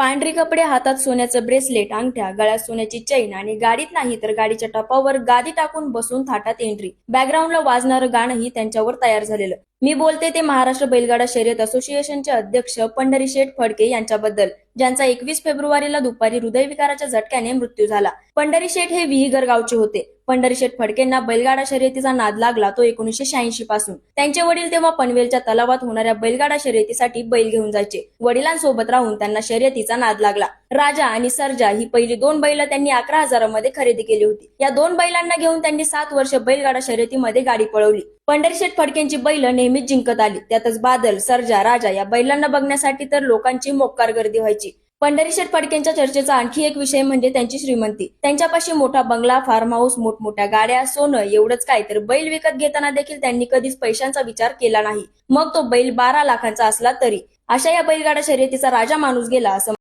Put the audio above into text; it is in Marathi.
पांढरी कपडे हातात सोन्याचं ब्रेसलेट अंगठ्या गळ्यात सोन्याची चैन आणि गाडीत नाही तर गाडीच्या टपावर गादी टाकून बसून थाटात एंट्री बॅकग्राऊंडला वाजणारं गाणंही त्यांच्यावर तयार झालेलं. मी बोलते ते महाराष्ट्र बैलगाडा शर्यत असोसिएशनचे अध्यक्ष पंढरी शेठ फडके यांच्याबद्दल ज्यांचा एकवीस फेब्रुवारीला दुपारी हृदयविकाराच्या झटक्याने मृत्यू झाला. पंढरी शेठ हे विहीगर गावचे होते. पंढरी शेठ फडकेंना बैलगाडा शर्यतीचा नाद लागला तो एकोणीशे शहाऐंशी पासून. त्यांचे वडील तेव्हा पनवेलच्या तलावात होणाऱ्या बैलगाडा शर्यतीसाठी बैल घेऊन जायचे. वडिलांसोबत राहून त्यांना शर्यतीचा नाद लागला. राजा आणि सर्जा ही पहिली दोन बैल त्यांनी अकरा हजारामध्ये खरेदी केली होती. या दोन बैलांना घेऊन त्यांनी सात वर्ष बैलगाडा शर्यतीमध्ये गाडी पळवली. पंढरशेठ फडकेंची बैल नेहमीच जिंकत आली. त्यातच बादल सर्जा राजा या बैलांना बघण्यासाठी तर लोकांची मोक्कार गर्दी व्हायची. पंढरीशेठ फडकेंच्या चर्चेचा आणखी एक विषय म्हणजे त्यांची श्रीमंती. त्यांच्यापाशी मोठा बंगला फार्म हाऊस मोठमोठ्या गाड्या सोनं एवढंच काय तर बैल विकत घेताना देखील त्यांनी कधीच पैशांचा विचार केला नाही. मग तो बैल बारा लाखांचा असला तरी. अशा या बैलगाडा शर्यतीचा राजा माणूस गेला असं